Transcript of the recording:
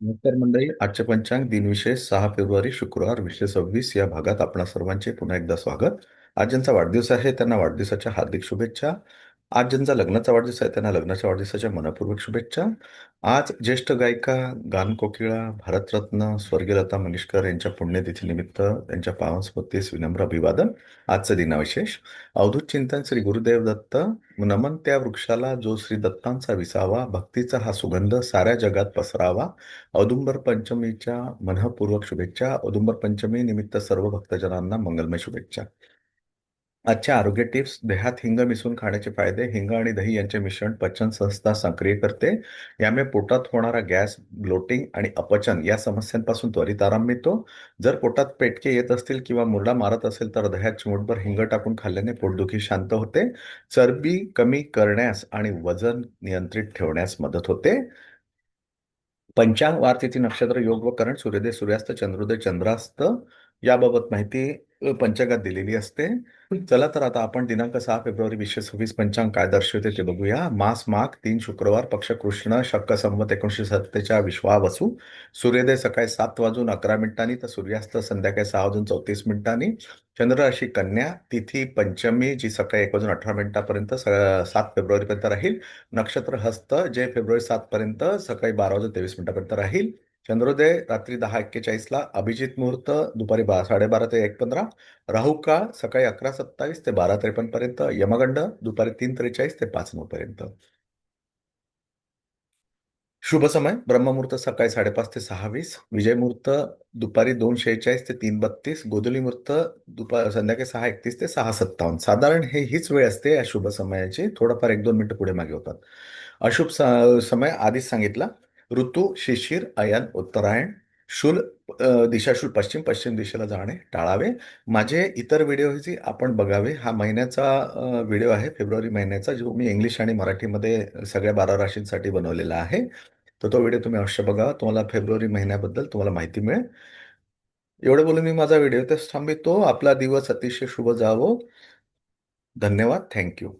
नमस्कार मंडळी आजचे पंचांग दिनविशेष सहा फेब्रुवारी शुक्रवार विशेष सव्वीस या भागात आपणा सर्वांचे पुन्हा एकदा स्वागत. आज ज्यांचा वाढदिवस आहे त्यांना वाढदिवसाच्या हार्दिक शुभेच्छा. आज ज्यांचा लग्नाचा वाढदिवस आहे त्यांना लग्नाच्या वाढदिवसाच्या मनपूर्वक शुभेच्छा. आज ज्येष्ठ गायिका गानकोकिळा भारतरत्न स्वर्गीय लता मंगेशकर यांच्या पुण्यतिथीनिमित्त त्यांच्या पावनस्मृतीस विनम्र अभिवादन. आजचं दिनाविशेष. अवधूत चिंतन श्री गुरुदेव दत्त. नमन त्या वृक्षाला जो श्री दत्तांचा विसावा. भक्तीचा हा सुगंध साऱ्या जगात पसरावा. औदुंबर पंचमीच्या मनःपूर्वक शुभेच्छा. औदुंबर पंचमी निमित्त सर्व भक्तजनांना मंगलमय शुभेच्छा. आजच्या आरोग्य टिप्स देहात हिंग मिसळून खाण्याचे फायदे हिंग आणि दही यांचे मिश्रण पचन संस्था सक्रिय करते. यामुळे पोटात होणारा गॅस ब्लोटिंग आणि अपचन या समस्यांपासून त्वरित आराम मिळतो. जर पोटात पेटके येत असतील किंवा मुरडा मारत असेल तर दह्यात चिमूटभर हिंग टाकून खाल्ल्याने पोटदुखी शांत होते. चरबी कमी करण्यास आणि वजन नियंत्रित ठेवण्यास मदत होते. पंचांग वार तिथी नक्षत्र योग व करण सूर्योदय सूर्यास्त चंद्रोदय चंद्रास्त याबाबत माहिती पंचांगात दिलेली असते. चला तर आता आपण दिनांक सहा फेब्रुवारी वीसशे सव्वीस पंचांग काय दर्शवते ते बघूया. मास माग तीन शुक्रवार पक्ष कृष्ण शक्क संमत एकोणीसशे सत्तेच्या विश्वावसू सूर्योदय सकाळी सात वाजून अकरा मिनिटांनी तर सूर्यास्त संध्याकाळी सहा वाजून चौतीस मिनिटांनी. चंद्र अशी कन्या तिथी पंचमी जी सकाळी एक वाजून अठरा मिनिटापर्यंत स- सात फेब्रुवारीपर्यंत राहील. नक्षत्र हस्त जे फेब्रुवारी सात पर्यंत सकाळी बारा वाजून तेवीस मिनिटापर्यंत राहील. चंद्रोदय रात्री दहा एक्केचाळीसला अभिजित मुहूर्त दुपारी बा साडेबारा ते एक पंधरा. राहू काळ सकाळी अकरा सत्तावीस ते बारा त्रेपन्न पर्यंत यमगंड दुपारी तीन त्रेचाळीस ते पाच नऊ पर्यंत शुभ समय ब्रह्ममुहूर्त सकाळी साडेपाच ते सहावीस. विजय मुहूर्त दुपारी दोन शेहेचाळीस ते तीन बत्तीस. गोधुली मुहूर्त दुपार संध्याकाळी सहा एकतीस ते सहा सत्तावन्न. साधारण हे हीच वेळ असते या शुभ समयाची. थोडंफार एक दोन मिनिटं पुढे मागे होतात. अशुभ समय आधीच सांगितला. ऋतू शिशिर अयन उत्तरायण शूल दिशाशूल पश्चिम पश्चिम दिशेला जाणे टाळावे. माझे इतर व्हिडिओही आपण बघावे हा महिन्याचा व्हिडिओ आहे फेब्रुवारी महिन्याचा जो मी इंग्लिश आणि मराठीमध्ये सगळ्या बारा राशींसाठी बनवलेला आहे. तर तो व्हिडिओ तुम्ही अवश्य बघा. तुम्हाला फेब्रुवारी महिन्याबद्दल तुम्हाला माहिती मिळेल. एवढं बोलून मी माझा व्हिडिओ इथेच थांबितो. आपला दिवस अतिशय शुभ जावो. धन्यवाद. थँक्यू